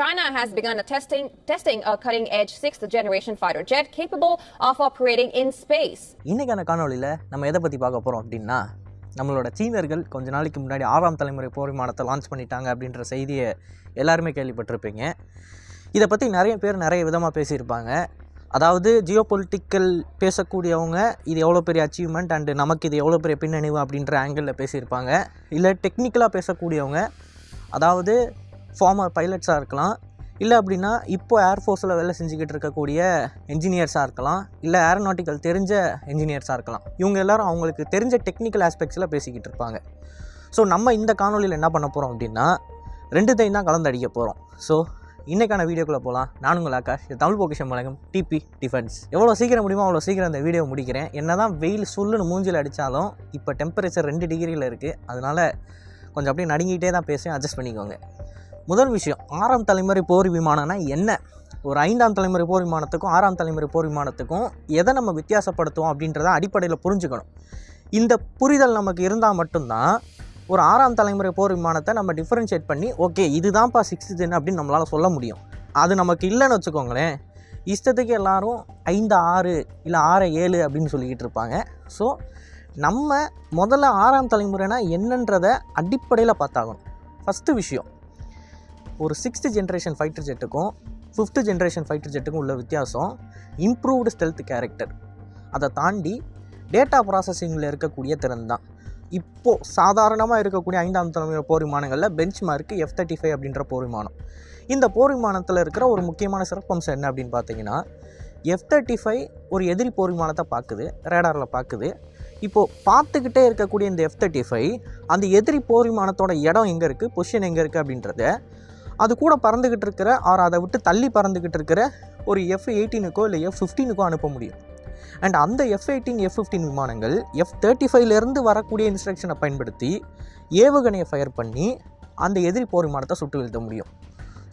China has begun a testing, testing a cutting edge sixth generation fighter jet capable of operating in space. இன்றைக்கான காணொளியில் நம்ம எதை பற்றி பார்க்க போகிறோம் அப்படின்னா நம்மளோட சீனர்கள் கொஞ்ச நாளைக்கு முன்னாடி ஆறாம் தலைமுறை போர் விமானத்தை லான்ச் பண்ணிட்டாங்க அப்படின்ற செய்தியை எல்லாருமே கேள்விப்பட்டிருப்பீங்க. இதை பற்றி நிறைய பேர் நிறைய விதமாக பேசியிருப்பாங்க. அதாவது ஜியோ பொலிட்டிக்கல் பேசக்கூடியவங்க இது எவ்வளோ பெரிய அச்சீவ்மெண்ட் அண்டு நமக்கு இது எவ்வளோ பெரிய பின்னணிவு அப்படின்ற ஆங்கிளில் பேசியிருப்பாங்க. இல்லை டெக்னிக்கலாக பேசக்கூடியவங்க அதாவது ஃபார்மர் பைலட்ஸாக இருக்கலாம். இல்லை அப்படின்னா இப்போ ஏர்ஃபோர்ஸில் வேலை செஞ்சுக்கிட்டு இருக்கக்கூடிய என்ஜினியர்ஸாக இருக்கலாம். இல்லை ஏரோநாட்டிக்கல் தெரிஞ்ச என்ஜினியர்ஸாக இருக்கலாம். இவங்க எல்லாரும் அவங்களுக்கு தெரிஞ்ச டெக்னிக்கல் ஆஸ்பெக்ட்ஸில் பேசிக்கிட்டு இருப்பாங்க. ஸோ நம்ம இந்த காணொலியில் என்ன பண்ண போகிறோம் அப்படின்னா ரெண்டுத்தையும் தான் கலந்து அடிக்க போகிறோம் ஸோ இன்றைக்கான வீடியோக்குள்ளே போகலாம் நான் உங்கள் ஆகாஷ். இது தமிழ் பொக்கிஷம் வழங்கும் டிபி டிஃபென்ஸ் எவ்வளோ சீக்கிரம் முடியுமோ அவ்வளோ சீக்கிரம் இந்த வீடியோ முடிக்கிறேன். என்ன தான் வெயில் சுல்லுன்னு மூஞ்சில் அடித்தாலும் இப்போ டெம்பரேச்சர் ரெண்டு டிகிரியில் இருக்குது அதனால் கொஞ்சம் அப்படியே நடுங்கிட்டே தான் பேசுவேன். அட்ஜஸ்ட் பண்ணிக்கோங்க. முதல் விஷயம் ஆறாம் தலைமுறை போர் விமானம்னா என்ன? ஒரு ஐந்தாம் தலைமுறை போர் விமானத்துக்கும் ஆறாம் தலைமுறை போர் விமானத்துக்கும் எதை நம்ம வித்தியாசப்படுத்துவோம் அப்படின்றத அடிப்படையில் புரிஞ்சுக்கணும். இந்த புரிதல் நமக்கு இருந்தால் மட்டும்தான் ஒரு ஆறாம் தலைமுறை போர் விமானத்தை நம்ம டிஃப்ரென்ஷியேட் பண்ணி ஓகே இதுதான்ப்பா சிக்ஸ்த் ஜென் அப்படின்னு நம்மளால் சொல்ல முடியும். அது நமக்கு இல்லைன்னு வச்சுக்கோங்களேன் இஷ்டத்துக்கு எல்லாரும் ஐந்து ஆறு இல்லை ஆறு ஏழு அப்படின்னு சொல்லிக்கிட்டு இருப்பாங்க. ஸோ நம்ம முதல்ல ஆறாம் தலைமுறைனா என்னன்றதை அடிப்படையில் பார்த்தாகணும். ஃபஸ்ட்டு விஷயம் ஒரு சிக்ஸ்த் ஜென்ரேஷன் ஃபைட்டர் ஜெட்டுக்கும் ஃபிஃப்த்து ஜென்ரேஷன் ஃபைட்டர் ஜெட்டுக்கும் உள்ள வித்தியாசம் இம்ப்ரூவ்டு ஸ்டெல்த் கேரக்டர் அதை தாண்டி டேட்டா ப்ராசஸிங்கில் இருக்கக்கூடிய திறன் தான். இப்போது சாதாரணமாக இருக்கக்கூடிய ஐந்தாம் தலைமுறை போர் விமானங்களில் benchmark F thirty five அப்படின்ற போர் விமானம். இந்த போர் விமானத்தில் இருக்கிற ஒரு முக்கியமான சிறப்பம்சம் என்ன அப்படின்னு பார்த்தீங்கன்னா எஃப் தேர்ட்டி ஃபைவ் ஒரு எதிரி போர் விமானத்தை பார்க்குது ரேடாரில் பார்க்குது இப்போது பார்த்துக்கிட்டே இருக்கக்கூடிய இந்த எஃப் தேர்ட்டி ஃபைவ் அந்த எதிரி போர் விமானத்தோட இடம் எங்கே இருக்குது பொசிஷன் எங்கே இருக்குது அப்படின்றத அது கூட பறந்துக்கிட்டு இருக்கிற ஆர் அதை விட்டு தள்ளி பறந்துக்கிட்டு இருக்கிற ஒரு எஃப் எயிட்டீனுக்கோ இல்லை எஃப் ஃபிஃப்டீனுக்கோ அனுப்ப முடியும். அண்ட் அந்த எஃப் எயிட்டீன் எஃப் ஃபிஃப்டீன் விமானங்கள் எஃப் தேர்ட்டி ஃபைவ்லேருந்து வரக்கூடிய இன்ஸ்ட்ரக்ஷனை பயன்படுத்தி ஏவுகணையை ஃபயர் பண்ணி அந்த எதிரி போர் விமானத்தை சுட்டு வீழ்த்த முடியும்.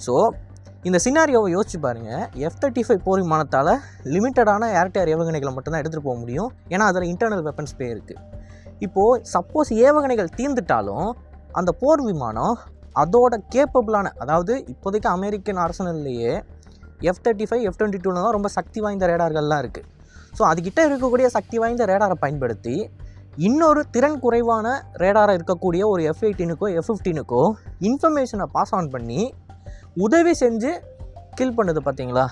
ஸோ இந்த சினாரியோவை யோசிச்சு பாருங்கள் எஃப் தேர்ட்டி ஃபைவ் போர் விமானத்தால் லிமிட்டடான ஏர்டேர் ஏவுகணைகளை மட்டும்தான் எடுத்துகிட்டு போக முடியும். ஏன்னா அதில் இன்டர்னல் வெப்பன்ஸ் பே இருக்குது இப்போது சப்போஸ் ஏவுகணைகள் தீர்ந்துட்டாலும் அந்த போர் விமானம் அதோட கேப்பபிளான அதாவது இப்போதைக்கு American அரசனல்லையே F thirty five F twenty டூவில் தான் ரொம்ப சக்தி வாய்ந்த ரேடார்கள்லாம் இருக்குது ஸோ அதுக்கிட்ட இருக்கக்கூடிய சக்தி வாய்ந்த ரேடாரை பயன்படுத்தி இன்னொரு திறன் குறைவான ரேடாரை இருக்கக்கூடிய ஒரு எஃப் எயிட்டீனுக்கோ எஃப் ஃபிஃப்டீனுக்கோ இன்ஃபர்மேஷனை பாஸ் ஆன் பண்ணி உதவி செஞ்சு கில் பண்ணுது பார்த்தீங்களா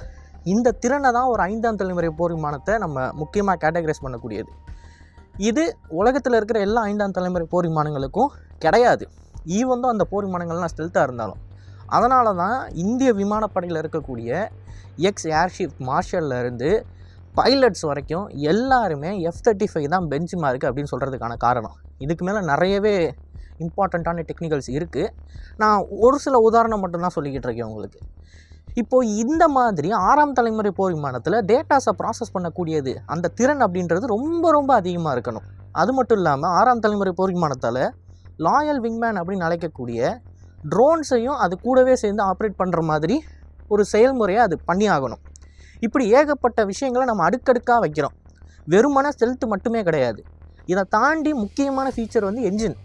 இந்த திறனை தான் ஒரு ஐந்தாம் தலைமுறை போர் விமானத்தை நம்ம முக்கியமாக கேட்டகரைஸ் பண்ணக்கூடியது. இது உலகத்தில் இருக்கிற எல்லா ஐந்தாம் தலைமுறை போர் விமானங்களுக்கும் கிடையாது. ஈவன் தான் அந்த போர் விமானங்கள்லாம் ஸ்டெல்த்தாக இருந்தாலும். அதனால தான் இந்திய விமானப்படையில் இருக்கக்கூடிய எக்ஸ் ஏர்ஷிப் மார்ஷல்ல இருந்து பைலட்ஸ் வரைக்கும் எல்லாருமே எஃப் தேர்ட்டி ஃபைவ் தான் பெஞ்ச் மார்க் அப்படின்னு சொல்கிறதுக்கான காரணம். இதுக்கு மேலே நிறையவே இம்பார்ட்டண்ட்டான டெக்னிக்கல்ஸ் இருக்குது நான் ஒரு சில உதாரணம் மட்டும்தான் சொல்லிக்கிட்டு இருக்கேன் உங்களுக்கு. இப்போது இந்த மாதிரி ஆறாம் தலைமுறை போர் விமானத்தில் டேட்டாஸை ப்ராசஸ் பண்ணக்கூடியது அந்த திறன் அப்படின்றது ரொம்ப ரொம்ப அதிகமாக இருக்கணும். அது மட்டும் இல்லாமல் ஆறாம் தலைமுறை போர் விமானத்தால் லாயல் விங்மேன் அப்படின்னு அழைக்கக்கூடிய ட்ரோன்ஸையும் அது கூடவே சேர்ந்து ஆப்ரேட் பண்ணுற மாதிரி ஒரு செயல்முறையை அது பண்ணி ஆகணும் இப்படி ஏகப்பட்ட விஷயங்களை நம்ம அடுக்கடுக்காக வைக்கிறோம். வெறுமன செல்த்து மட்டுமே கிடையாது. இதை தாண்டி முக்கியமான ஃபீச்சர் வந்து என்ஜின்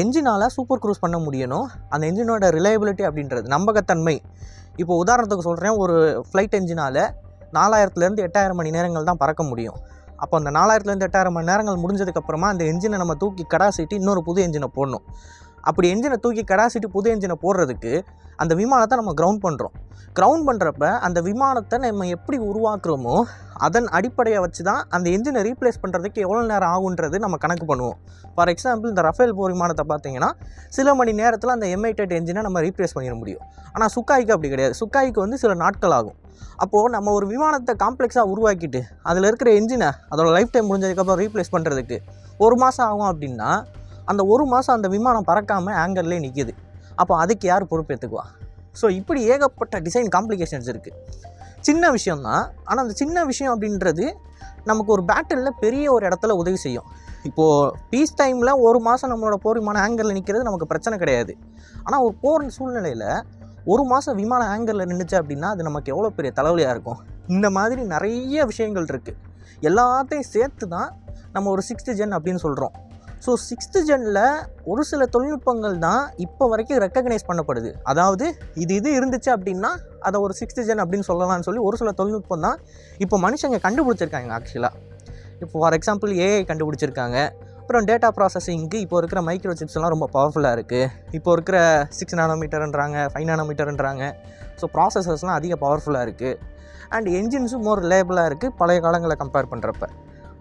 என்ஜினால் சூப்பர் க்ரூஸ் பண்ண முடியணும். அந்த என்ஜினோட ரிலையபிலிட்டி அப்படின்றது நம்பகத்தன்மை. இப்போ உதாரணத்துக்கு சொல்கிறேன் ஒரு ஃப்ளைட் என்ஜினால் நாலாயிரத்துலேருந்து எட்டாயிரம் மணி நேரங்கள் தான் பறக்க முடியும். அப்போ அந்த நாலாயிரத்துலேருந்து எட்டாயிரம் மணி நேரங்கள் முடிஞ்சதுக்கப்புறமா அந்த என்ஜினை நம்ம தூக்கி கடாசிட்டு இன்னொரு புது என்ஜினை போடணும். அப்படி என்ஜினை தூக்கி கடாசிட்டு புது என்ஜினை போடுறதுக்கு அந்த விமானத்தை நம்ம கிரவுண்ட் பண்ணுறோம் கிரவுண்ட் பண்ணுறப்ப அந்த விமானத்தை நம்ம எப்படி உருவாக்குறோமோ அதன் அடிப்படையை வச்சு தான் அந்த என்ஜினை ரீப்ளேஸ் பண்ணுறதுக்கு எவ்வளோ நேரம் ஆகுன்றது நம்ம கணக்கு பண்ணுவோம். ஃபார் எக்ஸாம்பிள் இந்த ரஃபேல் போர் விமானத்தை பார்த்தீங்கன்னா சில மணி நேரத்தில் அந்த எம்ஐடெட் என்ஜினை நம்ம ரீப்ளேஸ் பண்ணிட முடியும். ஆனால் சுக்காய்க்கு அப்படி கிடையாது. சுக்காய்க்கு வந்து சில நாட்கள் ஆகும். அப்போது நம்ம ஒரு விமானத்தை காம்ப்ளெக்ஸாக உருவாக்கிட்டு அதில் இருக்கிற என்ஜினை அதோட லைஃப் டைம் முடிஞ்சதுக்கப்புறம் ரீப்ளேஸ் பண்ணுறதுக்கு ஒரு மாதம் ஆகும் அப்படின்னா அந்த ஒரு மாதம் அந்த விமானம் பறக்காமல் ஆங்கர்லேயே நிற்கிது அப்போ அதுக்கு யார் பொறுப்பேற்றுக்குவா ஸோ இப்படி ஏகப்பட்ட டிசைன் காம்ப்ளிகேஷன்ஸ் இருக்குது சின்ன விஷயம்தான். ஆனால் அந்த சின்ன விஷயம் அப்படின்றது நமக்கு ஒரு பேட்டிலில் பெரிய ஒரு இடத்துல உதவி செய்யும். இப்போது பீஸ் டைமில் ஒரு மாதம் நம்மளோட போர் விமானம் ஆங்கரில் நிற்கிறது நமக்கு பிரச்சனை கிடையாது. ஆனால் ஒரு போர் சூழ்நிலையில் ஒரு மாதம் விமானம் ஆங்கரில் நின்றுச்சு அப்படின்னா அது நமக்கு எவ்வளோ பெரிய தலைவலியாக இருக்கும்? இந்த மாதிரி நிறைய விஷயங்கள் இருக்குது எல்லாத்தையும் சேர்த்து தான் நம்ம ஒரு சிக்ஸ்த்து ஜென் அப்படின்னு சொல்கிறோம் ஸோ சிக்ஸ்த்து ஜெனில் ஒரு சில தொழில்நுட்பங்கள் தான் இப்போ வரைக்கும் ரெக்கக்னைஸ் பண்ணப்படுது. அதாவது இது இது இருந்துச்சு அப்படின்னா அதை ஒரு சிக்ஸ்த்து ஜென் அப்படின்னு சொல்லலாம்னு சொல்லி ஒரு சில தொழில்நுட்பம் தான் இப்போ மனுஷங்க கண்டுபிடிச்சிருக்காங்க ஆக்சுவலாக இப்போ ஃபார் எக்ஸாம்பிள் ஏஐ கண்டுபிடிச்சிருக்காங்க. அப்புறம் டேட்டா ப்ராசஸிங்க்கு இப்போ இருக்கிற மைக்ரோ சிப்ஸ்லாம் ரொம்ப பவர்ஃபுல்லாக இருக்குது இப்போ இருக்கிற சிக்ஸ் நானோமீட்டர்ன்றாங்க ஃபைவ் நானோமீட்டர்ன்றாங்க ஸோ ப்ராசஸர்ஸ்லாம் அதிக பவர்ஃபுல்லாக இருக்குது அண்ட் என்ஜின்ஸும் மோர் ரிலேபிளாக இருக்குது பழைய காலங்களை கம்பேர் பண்ணுறப்ப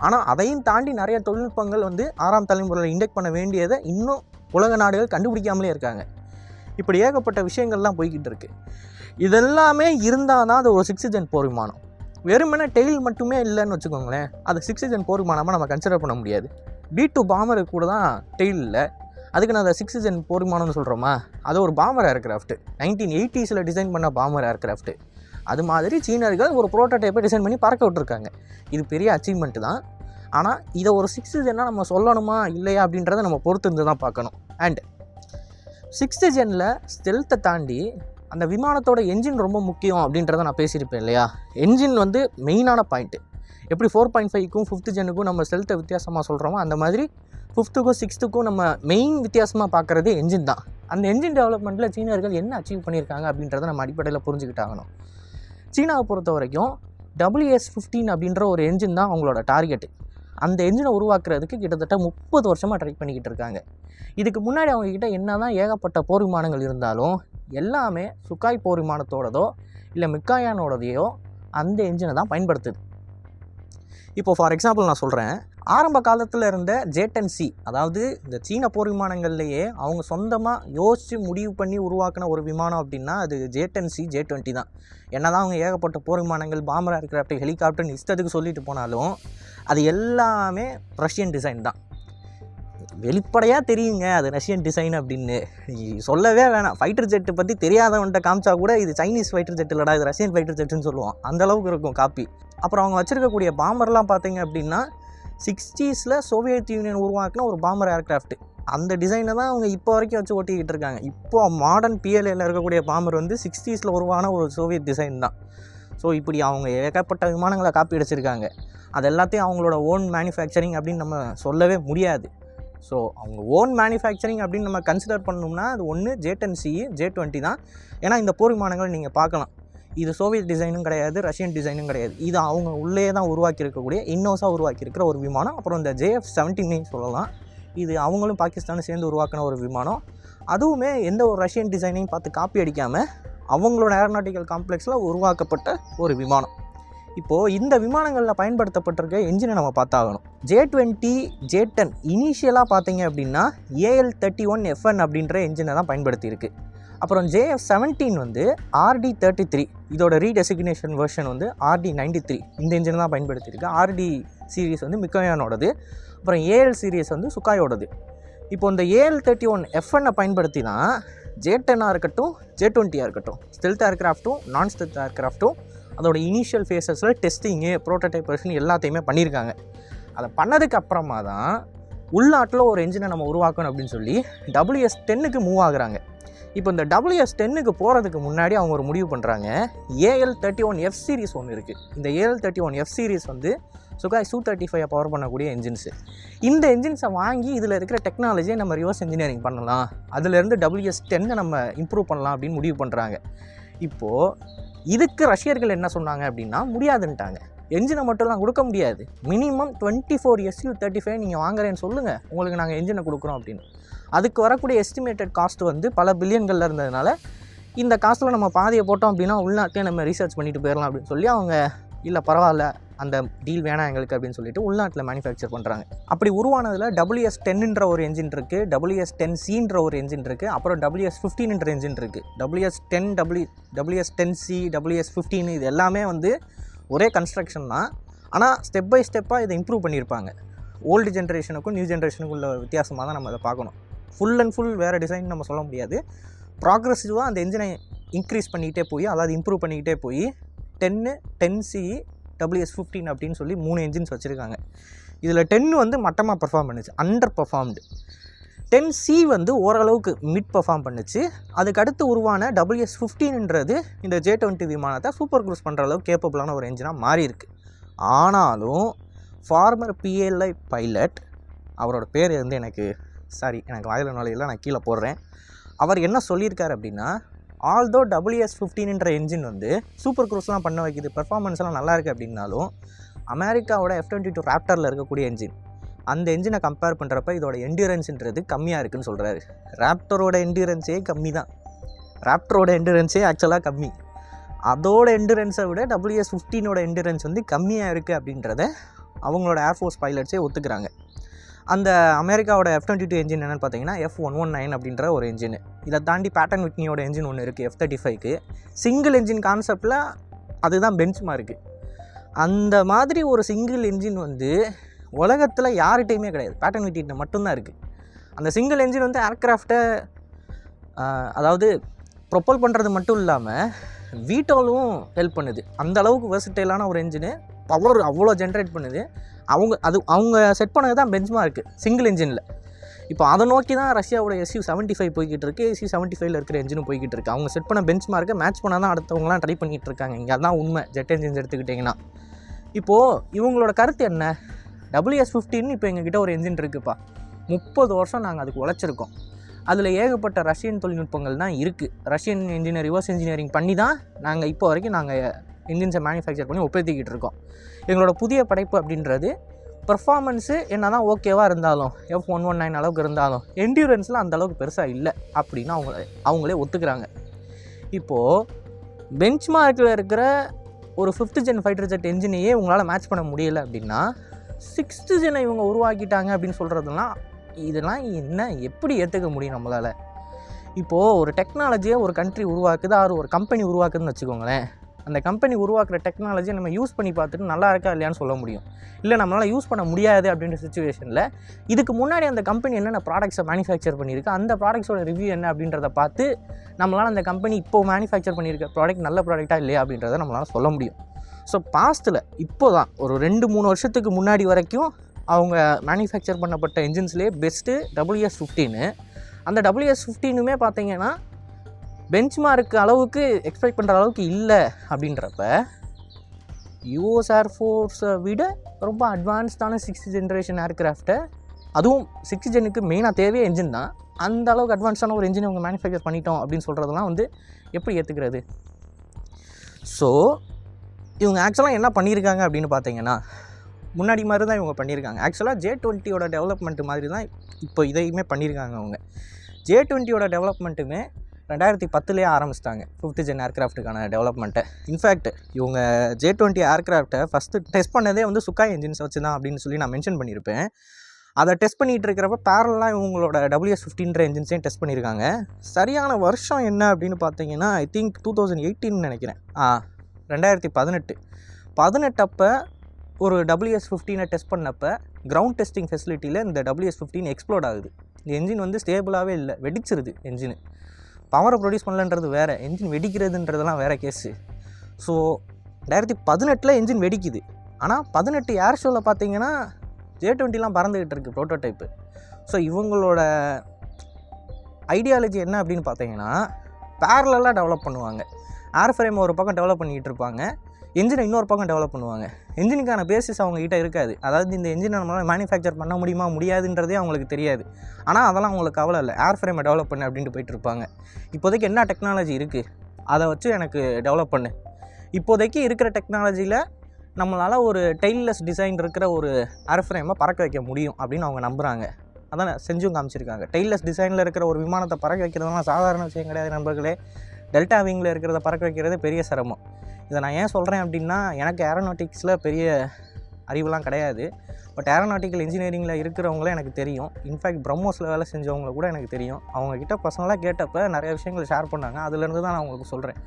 ஆனால் அதையும் தாண்டி நிறைய தொழில்நுட்பங்கள் வந்து ஆறாம் தலைமுறையில் இண்டெக்ட் பண்ண வேண்டியதை இன்னும் உலக நாடுகள் கண்டுபிடிக்காமலே இருக்காங்க. இப்படி ஏகப்பட்ட விஷயங்கள்லாம் போய்கிட்டு இருக்குது இதெல்லாமே இருந்தால் தான் அது ஒரு சிக்ஸிஜன் போர் விமானம். வெறுமனே டெயில் மட்டுமே இல்லைன்னு வச்சுக்கோங்களேன். அது சிக்ஸிஜன் போர் விமானமாக நம்ம கன்சிடர் பண்ண முடியாது. பி டூ பாமருக்கு கூட தான் டெயில் இல்லை. அதுக்கு நான் அதை சிக்ஸிஜன் போர் விமானம்னு சொல்கிறோமா அது ஒரு பாமர் ஏர்கிராஃப்ட் நைன்டீன் எயிட்டிஸில் டிசைன் பண்ண பாமர் ஏர்கிராஃப்ட் அது மாதிரி சீனர்கள் ஒரு ப்ரோட்டோடைப்பை டிசைன் பண்ணி பறக்க விட்டுருக்காங்க. இது பெரிய அச்சீவ்மெண்ட் தான். ஆனால் இதை ஒரு சிக்ஸ்த்து ஜென்னா நம்ம சொல்லணுமா? இல்லையா? அப்படின்றத நம்ம பொறுத்து இருந்து தான் பார்க்கணும். அண்ட் சிக்ஸ்த்து ஜென்னில் ஸ்டெல்த்தை தாண்டி அந்த விமானத்தோட என்ஜின் ரொம்ப முக்கியம் அப்படின்றத நான் பேசியிருப்பேன் இல்லையா? என்ஜின் வந்து மெயினான பாயிண்ட்டு எப்படி ஃபோர் பாயிண்ட் ஃபைவ்க்கும் ஃபிஃப்த்து ஜென்னுக்கும் நம்ம ஸ்டெல்த்தை வித்தியாசமாக சொல்கிறோமோ அந்த மாதிரி ஃபிஃப்த்துக்கும் சிக்ஸ்த்துக்கும் நம்ம மெயின் வித்தியாசமாக பார்க்குறது என்ஜின் தான். அந்த என்ஜின் டெவலப்மெண்ட்டில் சீனர்கள் என்ன அச்சீவ் பண்ணியிருக்காங்க அப்படின்றத நம்ம அடிப்படையில் புரிஞ்சுக்கிட்டாகணும். சீனாவை பொறுத்த வரைக்கும் டபிள்யூஎஸ் ஃபிஃப்டீன் அப்படின்ற ஒரு என்ஜின் தான் அவங்களோட டார்கெட்டு அந்த என்ஜினை உருவாக்குறதுக்கு கிட்டத்தட்ட முப்பது வருஷமாக ட்ரை பண்ணிக்கிட்டு இருக்காங்க. இதுக்கு முன்னாடி அவங்கக்கிட்ட என்ன தான் ஏகப்பட்ட போர் விமானங்கள் இருந்தாலும் எல்லாமே சுக்காய் போர் விமானத்தோடதோ இல்லை மிக்காயானோடதையோ அந்த என்ஜினை தான் பயன்படுத்துது. இப்போது ஃபார் எக்ஸாம்பிள் நான் சொல்கிறேன் ஆரம்ப காலத்தில் இருந்த ஜேட்டன் அதாவது இந்த சீன போர் விமானங்கள்லேயே அவங்க சொந்தமாக யோசித்து முடிவு பண்ணி உருவாக்கின ஒரு விமானம் அப்படின்னா அது ஜேட்டன்சி ஜே டுவெண்ட்டி தான். என்னதான் அவங்க ஏகப்பட்ட போர் விமானங்கள் பாம்பர் ஏர்கிராஃப்ட் ஹெலிகாப்டர்னு இஷ்டத்துக்கு சொல்லிட்டு போனாலும் அது எல்லாமே ரஷ்யன் டிசைன் தான். வெளிப்படையாக தெரியுங்க அது ரஷ்யன் டிசைன் அப்படின்னு. சொல்லவே வேணாம். ஃபைட்டர் ஜெட்டு பற்றி தெரியாதவன்ட்ட காமிச்சா கூட இது சைனீஸ் ஃபைட்டர் ஜெட் இல்லடா இது ரஷ்யன் ஃபைட்டர் ஜெட்டுன்னு சொல்லுவோம் அந்த அளவுக்கு இருக்கும் காப்பி அப்புறம் அவங்க வச்சுருக்கக்கூடிய பாம்பர்லாம் பார்த்தீங்க அப்படின்னா சிக்ஸ்டீஸில் சோவியத் யூனியன் உருவாக்கின ஒரு பாம்பர் ஏர்க்ராஃப்ட் அந்த டிசைனை தான் அவங்க இப்போ வரைக்கும் வச்சு ஓட்டிக்கிட்டு இருக்காங்க. இப்போ மாடர்ன் பிஎல்ஏல இருக்கக்கூடிய பாம்பர் வந்து சிக்ஸ்டீஸில் உருவான ஒரு சோவியத் டிசைன் தான். ஸோ இப்படி அவங்க ஏகப்பட்ட விமானங்களை காப்பி அடிச்சிருக்காங்க. அது எல்லாத்தையும் அவங்களோட ஓன் மேனுஃபேக்சரிங் அப்படின்னு நம்ம சொல்லவே முடியாது. ஸோ அவங்க ஓன் மேனுஃபேக்சரிங் அப்படின்னு நம்ம கன்சிடர் பண்ணோம்னா அது ஒன்று J ten C J twenty தான். ஏன்னா இந்த போர் விமானங்கள் நீங்கள் பார்க்கலாம். இது சோவியத் டிசைனும் கிடையாது ரஷ்யன் டிசைனும் கிடையாது. இது அவங்க உள்ளே தான் உருவாக்கி இருக்கக்கூடிய இன்னோஸாக உருவாக்கி இருக்கிற ஒரு விமானம். அப்புறம் இந்த ஜேஎஃப் செவன்டீன் சொல்லலாம். இது அவங்களும் பாகிஸ்தானும் சேர்ந்து உருவாக்கின ஒரு விமானம். அதுவுமே எந்த ஒரு ரஷ்யன் டிசைனையும் பார்த்து காப்பி அடிக்காமல் அவங்களோட ஏரோநாட்டிக்கல் காம்ப்ளெக்ஸில் உருவாக்கப்பட்ட ஒரு விமானம். இப்போது இந்த விமானங்களில் பயன்படுத்தப்பட்டிருக்க என்ஜினை நம்ம பார்த்தாகணும். ஜே டுவெண்ட்டி ஜே டென் இனிஷியலாக பார்த்தீங்க அப்படின்னா ஏஎல் தேர்ட்டி ஒன் எஃப்என் அப்படின்ற என்ஜினை தான் பயன்படுத்தியிருக்கு. அப்புறம் ஜேஎஃப் செவன்டீன் வந்து ஆர்டி தேர்ட்டி த்ரீ இதோட ரீடெசிக்னேஷன் வெர்ஷன் வந்து ஆர்டி நைன்டி த்ரீ இந்த இன்ஜின் தான் பயன்படுத்தியிருக்கு. ஆர்டி சீரிஸ் வந்து மிக்கோயானோடது அப்புறம் ஏஎல் சீரிஸ் வந்து சுக்காயோடது. இப்போ இந்த ஏஎல் தேர்ட்டி ஒன் எஃப்என்னை பயன்படுத்தி தான் ஜே டென்னாக இருக்கட்டும் ஜே டுவெண்ட்டியாக இருக்கட்டும் ஸ்டெல்த் ஏர்கிராஃப்ட்டும் நான் ஸ்டெல்த் ஏர்கிராஃப்ட்டும் அதோட இனிஷியல் ஃபேஸஸில் டெஸ்டிங்கு ப்ரோட்டோடைப் வெர்ஷன் எல்லாத்தையுமே பண்ணியிருக்காங்க. அதை பண்ணதுக்கு அப்புறமா தான் உள்நாட்டில் ஒரு என்ஜினை நம்ம உருவாக்கணும் அப்படின்னு சொல்லி டபிள்யூஎஸ் டென்னுக்கு மூவ் ஆகுறாங்க. இப்போ இந்த டபிள்யூஎஸ் டென்னுக்கு போகிறதுக்கு முன்னாடி அவங்க ஒரு முடிவு பண்ணுறாங்க AL thirty one F series ஒன்று இருக்குது இந்த AL thirty one F series வந்து Sukhoi Su thirty five power பண்ணக்கூடிய என்ஜின்ஸு இந்த என்ஜின்ஸை வாங்கி இதில் இருக்கிற டெக்னாலஜியை நம்ம ரிவர்ஸ் இன்ஜினியரிங் பண்ணலாம். அதுலேருந்து டபிள்யூஎஸ் டென்னை நம்ம இம்ப்ரூவ் பண்ணலாம் அப்படின்னு முடிவு பண்ணுறாங்க இப்போது இதுக்கு ரஷ்யர்கள் என்ன சொன்னாங்க அப்படின்னா முடியாதுன்ட்டாங்க. என்ஜினை மட்டும்லாம் கொடுக்க முடியாது. Minimum twenty four SU thirty five நீங்கள் வாங்குறேன்னு சொல்லுங்கள் உங்களுக்கு நாங்கள் என்ஜினை கொடுக்குறோம் அப்படின்னு. அதுக்கு வரக்கூடிய எஸ்டிமேட்டட் காஸ்ட் வந்து பல பில்லியன்களில் இருந்ததுனால இந்த காஸ்ட்டில் நம்ம பாதியை போட்டோம் அப்படின்னா உள்நாட்டிலே நம்ம ரீசர்ச் பண்ணிட்டு போயிடலாம் அப்படின்னு சொல்லி அவங்க இல்லை பரவாயில்ல அந்த டீல் வேணாம் எங்களுக்கு அப்படின்னு சொல்லிட்டு உள்நாட்டில் மேனுஃபேக்சர் பண்ணுறாங்க அப்படி உருவானதில் டபிள்யூஎஸ் டென்ன்ற ஒரு என்ஜின் இருக்குது டபிள்யூஎஸ் டென் சின்ற ஒரு என்ஜின் இருக்குது அப்புறம் டபிள்யூஎஸ் ஃபிஃப்டீன்ன்ற என்ஜின் இருக்குது WS ten W WS ten C WS fifteen இது எல்லாமே வந்து ஒரே கன்ஸ்ட்ரக்ஷன் தான். ஆனால் ஸ்டெப் பை ஸ்டெப்பாக இதை இம்ப்ரூவ் பண்ணியிருப்பாங்க. ஓல்டு ஜென்ரேஷனுக்கும் நியூ ஜென்ரேஷனுக்கும் உள்ள வித்தியாசமாக தான் நம்ம அதை பார்க்கணும். ஃபுல் அண்ட் ஃபுல் வேறு டிசைன் நம்ம சொல்ல முடியாது. ப்ராக்ரெசிவாக அந்த என்ஜினை இன்க்ரீஸ் பண்ணிக்கிட்டே போய் அதாவது இம்ப்ரூவ் பண்ணிக்கிட்டே போய் டென்னு டென் சி டபிள்யூஎஸ் ஃபிஃப்டீன் அப்படின்னு சொல்லி மூணு என்ஜின்ஸ் வச்சுருக்காங்க. இதில் டென்னு வந்து மட்டமாக பெர்ஃபார்ம் பண்ணுச்சு. அண்டர் பர்ஃபார்ம்டு டென் சி வந்து ஓரளவுக்கு மிட் பர்ஃபார்ம் பண்ணுச்சு. அதுக்கு அடுத்து உருவான டபிள்யூஎஸ் ஃபிஃப்டீன்ன்றது இந்த ஜே டுவெண்ட்டி விமானத்தை சூப்பர் க்ரூஸ் பண்ணுற அளவுக்கு கேப்பபிளான ஒரு என்ஜினாக மாறி இருக்கு ஆனாலும் ஃபார்மர் பிஎல்ஐ பைலட் அவரோட பேர் வந்து எனக்கு சாரி எனக்கு வாயில் நுழையில நான் கீழே போடுறேன். அவர் என்ன சொல்லியிருக்காரு அப்படின்னா ஆல்தோ டபிள்யூஎஸ் ஃபிஃப்டீன்ன்ற என்ஜின் வந்து சூப்பர் க்ரூஸ்லாம் பண்ண வைக்குது பெர்ஃபார்மன்ஸ்லாம் நல்லா இருக்குது அப்படின்னாலும் அமெரிக்காவோட எஃப் டுவெண்ட்டி டூ ராப்டரில் இருக்கக்கூடிய என்ஜின் அந்த என்ஜினை கம்பேர் பண்ணுறப்ப இதோட என்டியூரன்ஸ்ன்றது கம்மியாக இருக்குன்னு சொல்கிறாரு ராப்டரோட என்டியூரன்ஸே கம்மி தான் ராப்டரோட என்டூரன்ஸே ஆக்சுவலாக கம்மி. அதோட என்டூரன்ஸை விட டபிள்யூஎஸ் ஃபிஃப்டீனோட என்டூரன்ஸ் வந்து கம்மியாக இருக்குது அப்படின்றத அவங்களோட ஏர்ஃபோர்ஸ் பைலட்ஸே ஒத்துக்கிறாங்க. அந்த அமெரிக்காவோட எஃப் டுவெண்ட்டி டூ என்ஜின் என்னென்னு பார்த்தீங்கன்னா எஃப் ஒன் ஒன் நைன் அப்படின்ற ஒரு என்ஜின் இதை தாண்டி பேட்டன் விட்னியோட என்ஜின் ஒன்று இருக்குது எஃப் தேர்ட்டி ஃபைவ்க்கு சிங்கிள் என்ஜின் கான்செப்டில் அதுதான் பெஞ்ச் மார்க்கு அந்த மாதிரி ஒரு சிங்கிள் என்ஜின் வந்து உலகத்தில் யார்கிட்டையுமே கிடையாது. பேட்டன் விட்டிகிட்ட மட்டும்தான் இருக்குது அந்த சிங்கிள் என்ஜின் வந்து ஏர்க்ராஃப்டை அதாவது ப்ரொப்பல் பண்ணுறது மட்டும் இல்லாமல் வீட்டோலும் ஹெல்ப் பண்ணுது. அந்த அளவுக்கு வெர்சிட்டைலான ஒரு என்ஜினு பவர் அவ்வளோ ஜென்ரேட் பண்ணுது. அவங்க அது அவங்க செட் பண்ணது தான் பெஞ்ச்மாக இருக்குது சிங்கிள் என்ஜினில் இப்போ அதை நோக்கி தான் ரஷ்யாவோட எஸ்யூ செவன்ட்டி ஃபைவ் போய்கிட்டு இருக்குது எஸ்யூ செவன்ட்டி ஃபைவ்ல இருக்கிற என்ஜினும் போய்கிட்டு இருக்கு. அவங்க செட் பண்ண பெஞ்ச் மார்க்கை மேட்ச் பண்ணால் தான் அடுத்தவங்களாம் ட்ரை பண்ணிகிட்டு இருக்காங்க. இங்கே அதான் உண்மை. ஜெட் என்ஜின்ஸ் எடுத்துக்கிட்டிங்கன்னா. இப்போது இவங்களோட கருத்து என்ன? டபிள்யூஎஸ் ஃபிஃப்டின்னு இப்போ எங்ககிட்ட ஒரு என்ஜின் இருக்குப்பா. முப்பது வருஷம் நாங்கள் அதுக்கு உழைச்சிருக்கோம். அதில் ஏகப்பட்ட ரஷ்யன் தொழில்நுட்பங்கள் தான் இருக்குது ரஷ்யன் இன்ஜினியர் ரிவர்ஸ் இன்ஜினியரிங் பண்ணி தான் நாங்கள் இப்போ வரைக்கும் நாங்கள் இன்ஜின்ஸை மேனுஃபேக்சர் பண்ணி ஒப்பேத்திக்கிட்டு இருக்கோம். எங்களோட புதிய படைப்பு அப்படின்றது பர்ஃபார்மன்ஸு என்ன தான் ஓகேவாக இருந்தாலும் எஃப் ஒன் ஒன் நைன் அளவுக்கு இருந்தாலும் என்டியூரன்ஸில் அந்த அளவுக்கு பெருசாக இல்லை அப்படின்னு அவங்க அவங்களே ஒத்துக்கிறாங்க. இப்போது பெஞ்ச் மார்க்கில் இருக்கிற ஒரு ஃபிஃப்த் ஜென் ஃபைட்டர் ஜெட் என்ஜினையே உங்களால் மேட்ச் பண்ண முடியல அப்படின்னா சிக்ஸ்த்து ஜெனை இவங்க உருவாக்கிட்டாங்க அப்படின்னு சொல்கிறதுலாம் இதெல்லாம் என்ன எப்படி ஏற்றுக்க முடியும் நம்மளால்? இப்போது ஒரு டெக்னாலஜியை ஒரு கண்ட்ரி உருவாக்குது ஆறு ஒரு கம்பெனி உருவாக்குதுன்னு வச்சுக்கோங்களேன். அந்த கம்பெனி உருவாக்குற டெக்னாலஜியை நம்ம யூஸ் பண்ணி பார்த்துட்டு நல்லா இருக்கா இல்லையான்னு சொல்ல முடியும். இல்லை நம்மளால் யூஸ் பண்ண முடியாது அப்படின்ற சுச்சுவேஷனில் இதுக்கு முன்னாடி அந்த கம்பெனி என்னென்ன ப்ராடக்ட்ஸை மேனுஃபேக்சர் பண்ணியிருக்கு அந்த ப்ராடக்ட்ஸோட ரிவ்யூ என்ன அப்படின்றத பார்த்து நம்மளால் அந்த கம்பெனி இப்போது மேனுஃபேக்சர் பண்ணியிருக்க ப்ராடக்ட் நல்ல ப்ராடக்டாக இல்லையா அப்படின்றத நம்மளால் சொல்ல முடியும். ஸோ பாஸ்ட்டில் இப்போ தான் ஒரு ரெண்டு மூணு வருஷத்துக்கு முன்னாடி வரைக்கும் அவங்க மேனுஃபேக்சர் பண்ணப்பட்ட என்ஜின்ஸ்லேயே பெஸ்ட்டு டபிள்யூஎஸ் ஃபிஃப்டீனு அந்த டபிள்யூஎஸ் ஃபிஃப்டீனுமே பார்த்தீங்கன்னா பெஞ்ச் மார்க் அளவுக்கு எக்ஸ்பெக்ட் பண்ணுற அளவுக்கு இல்லை அப்படின்றப்ப யூஎஸ் ஏர்ஃபோர்ஸை விட ரொம்ப அட்வான்ஸ்டான சிக்ஸ்த் ஜென்ரேஷன் ஏர்க்ராஃப்ட்டை அதுவும் சிக்ஸ்த் ஜெனுக்கு மெயினாக தேவையே என்ஜின் தான். அந்த அளவுக்கு அட்வான்ஸான ஒரு என்ஜின் அவங்க மேனுஃபேக்சர் பண்ணிட்டோம் அப்படின்னு சொல்கிறதெல்லாம் வந்து எப்படி ஏற்றுக்கிறது ஸோ இவங்க ஆக்சுவலாக என்ன பண்ணியிருக்காங்க அப்படின்னு பார்த்தீங்கன்னா முன்னாடி மாதிரி தான் இவங்க பண்ணியிருக்காங்க ஆக்சுவலாக ஜே டுவெண்ட்டியோட டெவலப்மெண்ட் மாதிரி தான் இப்போ இதையுமே பண்ணியிருக்காங்க அவங்க. ஜே டுவெண்ட்டியோட டெவலப்மெண்ட்டுமே ரெண்டாயிரத்தி பத்துலேயே ஆரம்பிச்சிட்டாங்க. ஃபிஃப்த் ஜென் ஏர்க்ராஃப்ட்டுக்கான டெவலப்மெண்ட்டை இன்ஃபேக்ட் இவங்க ஜே டுவெண்ட்டி ஏர்க்ராஃப்ட்டை ஃபஸ்ட்டு டெஸ்ட் பண்ணதே வந்து சுக்காய் என்ஜின்ஸ் வச்சு தான் அப்படின்னு சொல்லி நான் மென்ஷன் பண்ணியிருப்பேன். அதை டெஸ்ட் பண்ணிகிட்டு இருக்கிறப்ப பேரலாக இவங்களோட டபிள்யூஎஸ் ஃபிஃப்டின்ற என்ஜின்ஸையும் டெஸ்ட் பண்ணியிருக்காங்க. சரியான வருஷம் என்ன அப்படின்னு பார்த்தீங்கன்னா I think two thousand eighteen நினைக்கிறேன். ஆ. ரெண்டாயிரத்தி பதினெட்டு. பதினெட்டப்போ ஒரு டபிள்யூஎஸ் ஃபிஃப்டீனை டெஸ்ட் பண்ணப்போ கிரவுண்ட் டெஸ்டிங் ஃபெசிலிட்டியில் இந்த டபிள்யூஎஸ் ஃபிஃப்டீன் எக்ஸ்ப்ளோட் ஆகுது. இந்த என்ஜின் வந்து ஸ்டேபிளாகவே இல்லை வெடிச்சிருது என்ஜின் பவரை ப்ரொடியூஸ் பண்ணலன்றது வேறு என்ஜின் வெடிக்கிறதுன்றதெல்லாம் வேறு கேஸு ஸோ ரெண்டாயிரத்தி பதினெட்டில் என்ஜின் வெடிக்குது. ஆனால் பதினெட்டு ஏர் ஷோவில் பார்த்தீங்கன்னா ஜே டுவெண்ட்டிலாம் பறந்துக்கிட்டு இருக்குது ப்ரோட்டோடைப்பு ஸோ இவங்களோட ஐடியாலஜி என்ன அப்படின்னு பார்த்தீங்கன்னா பேரலெல்லாம் டெவலப் பண்ணுவாங்க. ஏர் ஃப்ரேம் ஒரு பக்கம் டெவலப் பண்ணிக்கிட்டு இருப்பாங்க. என்ஜினை இன்னொரு பக்கம் டெவலப் பண்ணுவாங்க. என்ஜினுக்கான பேசிஸ் அவங்ககிட்ட இருக்காது. அதாவது இந்த என்ஜினை நம்மளால் மேனுஃபேக்சர் பண்ண முடியுமா முடியாதுன்றதே அவங்களுக்கு தெரியாது. ஆனால் அதெல்லாம் அவங்களுக்கு கவலை இல்லை. ஏர் ஃப்ரேமை டெவலப் பண்ணு அப்படின்ட்டு போயிட்டு இருப்பாங்க. இப்போதைக்கு என்ன டெக்னாலஜி இருக்குது அதை வச்சு எனக்கு டெவலப் பண்ணு. இப்போதைக்கு இருக்கிற டெக்னாலஜியில் நம்மளால் ஒரு டெய்ல்லெஸ் டிசைன் இருக்கிற ஒரு ஏர் ஃப்ரேமை பறக்க வைக்க முடியும் அப்படின்னு அவங்க நம்புகிறாங்க அதான்? செஞ்சும் காமிச்சிருக்காங்க. டெய்ல்லெஸ் டிசைனில் இருக்கிற ஒரு விமானத்தை பறக்க வைக்கிறதுலாம் சாதாரண விஷயம் கிடையாது நண்பர்களே. டெல்டா விங்கில் இருக்கிறத பறக்க வைக்கிறது பெரிய சிரமம். இதை நான் ஏன் சொல்கிறேன் அப்படின்னா எனக்கு ஏரோநாட்டிக்ஸில் பெரிய அறிவுலாம் கிடையாது. பட் ஏரோநாட்டிக்கல் இன்ஜினியரிங்கில் இருக்கிறவங்கள எனக்கு தெரியும். இன்ஃபேக்ட் பிரம்மோஸில் வேலை செஞ்சவங்கள கூட எனக்கு தெரியும். அவங்கக்கிட்ட பர்சனலாக கேட்டப்போ நிறைய விஷயங்கள் ஷேர் பண்ணாங்க. அதுலேருந்து தான் நான் உங்களுக்கு சொல்கிறேன்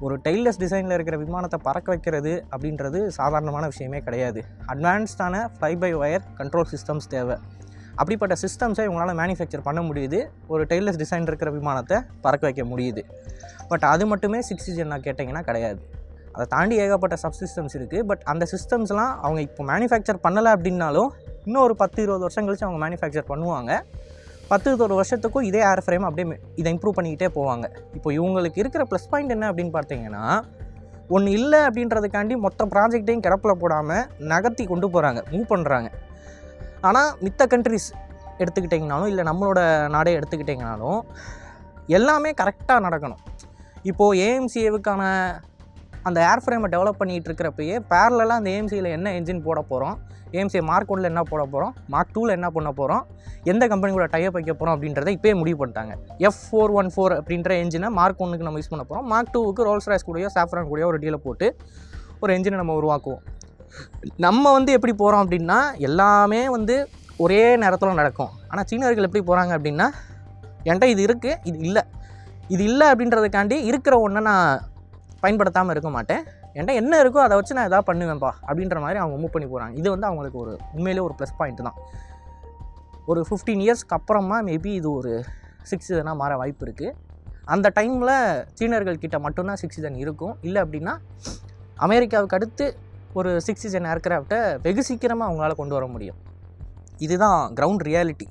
ஒரு டெய்லஸ் டிசைனில் இருக்கிற விமானத்தை பறக்க வைக்கிறது அப்படின்றது சாதாரணமான விஷயமே கிடையாது. அட்வான்ஸ்டான fly by wire control systems தேவை. அப்படிப்பட்ட சிஸ்டம்ஸை இவங்களால் மேனுஃபேக்சர் பண்ண முடியுது. ஒரு டெய்லர்ஸ் டிசைன் இருக்கிற விமானத்தை பறக்க வைக்க முடியுது. பட் அது மட்டுமே சிக்ஸ் ஜென்னா கேட்டிங்கன்னா கிடையாது. அதை தாண்டி ஏகப்பட்ட சப் சிஸ்டம்ஸ் இருக்குது பட் அந்த சிஸ்டம்ஸ்லாம் அவங்க இப்போ மேனுஃபேக்சர் பண்ணலை அப்படின்னாலும் இன்னும் ஒரு பத்து இருபது வருஷம் கழிச்சு அவங்க மேனுஃபேக்சர் பண்ணுவாங்க. பத்து இருபது வருஷத்துக்கும் இதே ஏர் ஃப்ரேம் அப்படியே இதை இம்ப்ரூவ் பண்ணிக்கிட்டே போவாங்க. இப்போ இவங்களுக்கு இருக்கிற ப்ளஸ் பாயிண்ட் என்ன அப்படின்னு பார்த்தீங்கன்னா ஒன்று இல்லை அப்படின்றதுக்காண்டி மொத்த ப்ராஜெக்டையும் கிடப்பில் போடாமல் நகர்த்தி கொண்டு போகிறாங்க மூவ் பண்ணுறாங்க ஆனால் மித்த கண்ட்ரிஸ் எடுத்துக்கிட்டிங்கனாலும் இல்லை நம்மளோட நாடே எடுத்துக்கிட்டிங்கனாலும் எல்லாமே கரெக்டாக நடக்கணும். இப்போது ஏஎம்சிஏவுக்கான அந்த ஏர் ஃப்ரேமை டெவலப் பண்ணிகிட்டு இருக்கிறப்பயே பேரலாக அந்த ஏஎம்சியில் என்ன என்ஜின் போட போகிறோம் ஏஎம்சி மார்க் ஒன்ல என்ன போட போகிறோம் மார்க் டூவில் என்ன பண்ண போகிறோம் எந்த கம்பெனி கூட டைப் வைக்க போகிறோம் அப்படின்றத இப்போயே முடிவு பண்ணிட்டாங்க. எஃப் ஃபோர் ஒன் ஃபோர் அப்படின்ற என்ஜினை மார்க் ஒன்றுக்கு நம்ம யூஸ் பண்ண போகிறோம் மார்க் டூவுக்கு ரோல்ஸ் ராய்ஸ் கூடயோ சாஃப்ரான் கூடயோ ஒரு டீலை போட்டு ஒரு என்ஜினை நம்ம உருவாக்குவோம். நம்ம வந்து எப்படி போகிறோம் அப்படின்னா எல்லாமே வந்து ஒரே நேரத்தில் நடக்கும். ஆனால் சீனர்கள் எப்படி போகிறாங்க அப்படின்னா என்கிட்ட இது இருக்குது இது இல்லை. இது இல்லை அப்படின்றதுக்காண்டி இருக்கிற ஒன்றை நான் பயன்படுத்தாமல் இருக்க மாட்டேன். என்கிட்ட என்ன இருக்கோ அதை வச்சு நான் எதாவது பண்ணுவேன்ப்பா அப்படின்ற மாதிரி அவங்க மூவ் பண்ணி போகிறாங்க இது வந்து அவங்களுக்கு ஒரு உண்மையிலே ஒரு ப்ளஸ் பாயிண்ட் தான். ஒரு ஃபிஃப்டீன் இயர்ஸ்க்கு அப்புறமா மேபி இது ஒரு சிக்ஸ் இதனாக மாற வாய்ப்பு இருக்குது அந்த டைமில் சீனர்கள் கிட்டே மட்டும்தான் சிக்ஸ் இதன் இருக்கும். இல்லை அப்படின்னா அமெரிக்காவுக்கு அடுத்து ஒரு சிக்ஸ் சீசன் ஏர்க்ராஃப்டை வெகு சீக்கிரமாக அவங்களால கொண்டு வர முடியும். இதுதான் கிரவுண்ட் ரியாலிட்டி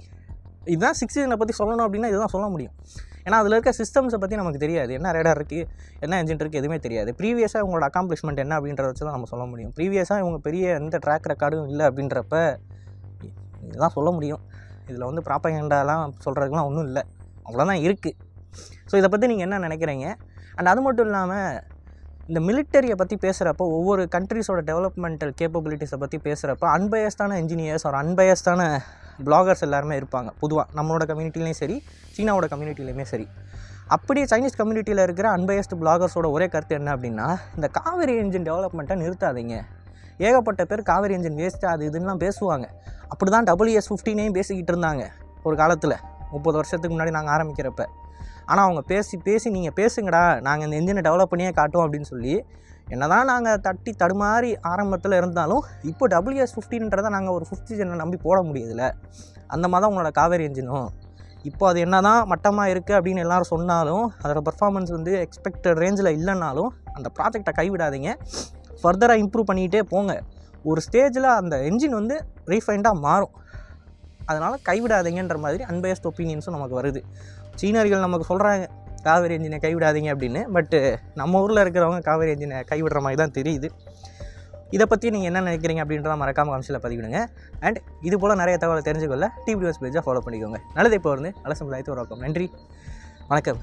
இதுதான் சிக்ஸ் சீசனை பற்றி சொல்லணும் அப்படின்னா இதுதான் சொல்ல முடியும். ஏன்னா அதில் இருக்க சிஸ்டம்ஸை பற்றி நமக்கு தெரியாது. என்ன ரேடார் இருக்குது என்ன என்ஜின் இருக்குது எதுவுமே தெரியாது. ப்ரீவியஸாக இவங்களோட அக்காம்ப்ளிஷ்மெண்ட் என்ன அப்படின்றத வச்சு தான் நம்ம சொல்ல முடியும். ப்ரீவியஸாக இவங்க பெரிய எந்த ட்ராக் ரெக்கார்டும் இல்லை அப்படின்றப்ப இதுதான் சொல்ல முடியும். இதில் வந்து ப்ராப்பகேண்டாலாம் சொல்கிறதுக்குலாம் ஒன்றும் இல்லை. அவ்வளோதான் இருக்குது ஸோ இதை பற்றி நீங்கள் என்ன நினைக்கிறீங்க? அண்ட் அது மட்டும் இல்லாமல் இந்த மிலிட்டரியை பற்றி பேசுகிறப்போ ஒவ்வொரு கண்ட்ரிஸோட டெவலப்மெண்டல் கேப்பபிலிட்டிஸை பற்றி பேசுகிறப்ப அன்பயஸ்டான இன்ஜினியர்ஸ் ஒரு அன்பயஸ்டான பிளாகர்ஸ் எல்லாருமே இருப்பாங்க. பொதுவாக நம்மளோட கம்யூனிட்டிலையும் சரி சீனாவோட கம்யூனிட்டிலையுமே சரி. அப்படியே சைனீஸ் கம்யூனிட்டியில் இருக்கிற அன்பயஸ்ட் பிளாகர்ஸோட ஒரே கருத்து என்ன அப்படின்னா இந்த காவேரி என்ஜின் டெவலப்மெண்ட்டை நிறுத்தாதீங்க. ஏகப்பட்ட பேர் காவிரி என்ஜின் வேஸ்ட்டு அது இதுன்னெலாம் பேசுவாங்க. அப்படி தான் டபிள்யூஎஸ் ஃபிஃப்டினையும் பேசிக்கிட்டு இருந்தாங்க ஒரு காலத்தில். முப்பது வருஷத்துக்கு முன்னாடி நாங்கள் ஆரம்பிக்கிறப்ப. ஆனால் அவங்க பேசி பேசி நீங்கள் பேசுங்கடா. நாங்கள் இந்த என்ஜினை டெவலப் பண்ணியே காட்டுவோம் அப்படின்னு சொல்லி என்ன தான் நாங்கள் தட்டி தடுமாறி ஆரம்பத்தில் இருந்தாலும் இப்போ டபிள்யூஎஸ் ஃபிஃப்டின்றதை நாங்கள் ஒரு ஃபிஃப்த் ஜென்னை நம்பி போட முடியுதுல்ல அந்த மாதிரி தான் உங்களோட காவேரி என்ஜினும் இப்போ அது என்ன தான் மட்டமாக இருக்குது அப்படின்னு எல்லாரும் சொன்னாலும் அதோட பர்ஃபார்மன்ஸ் வந்து எக்ஸ்பெக்டட் ரேஞ்சில் இல்லைனாலும் அந்த ப்ராஜெக்டை கைவிடாதீங்க. ஃபர்தராக இம்ப்ரூவ் பண்ணிக்கிட்டே போங்க. ஒரு ஸ்டேஜில் அந்த என்ஜின் வந்து ரீஃபைண்டாக மாறும். அதனால் கைவிடாதீங்கன்ற மாதிரி அன்பயஸ்ட் ஒப்பீனியன்ஸும் நமக்கு வருது. சீனர்கள் நமக்கு சொல்கிறாங்க காவேரி என்ஜினை கைவிடாதீங்க அப்படின்னு. பட்டு நம்ம ஊரில் இருக்கிறவங்க காவேரி என்ஜினை கைவிடுற மாதிரி தான் தெரியுது. இதை பற்றி நீங்கள் என்ன நினைக்கிறீங்க அப்படின்றத மறக்காமல் கமெண்ட்ஸில் பதிவிடுங்க. அண்ட் இது போல் நிறைய தகவலை தெரிஞ்சுக்கொள்ள டிபிடிஎஸ் பேஜை ஃபாலோ பண்ணிக்கோங்க. நல்லதை இப்போ வந்து நல்ல சமுதாயத்தை உருவாக்கும். நன்றி. வணக்கம்.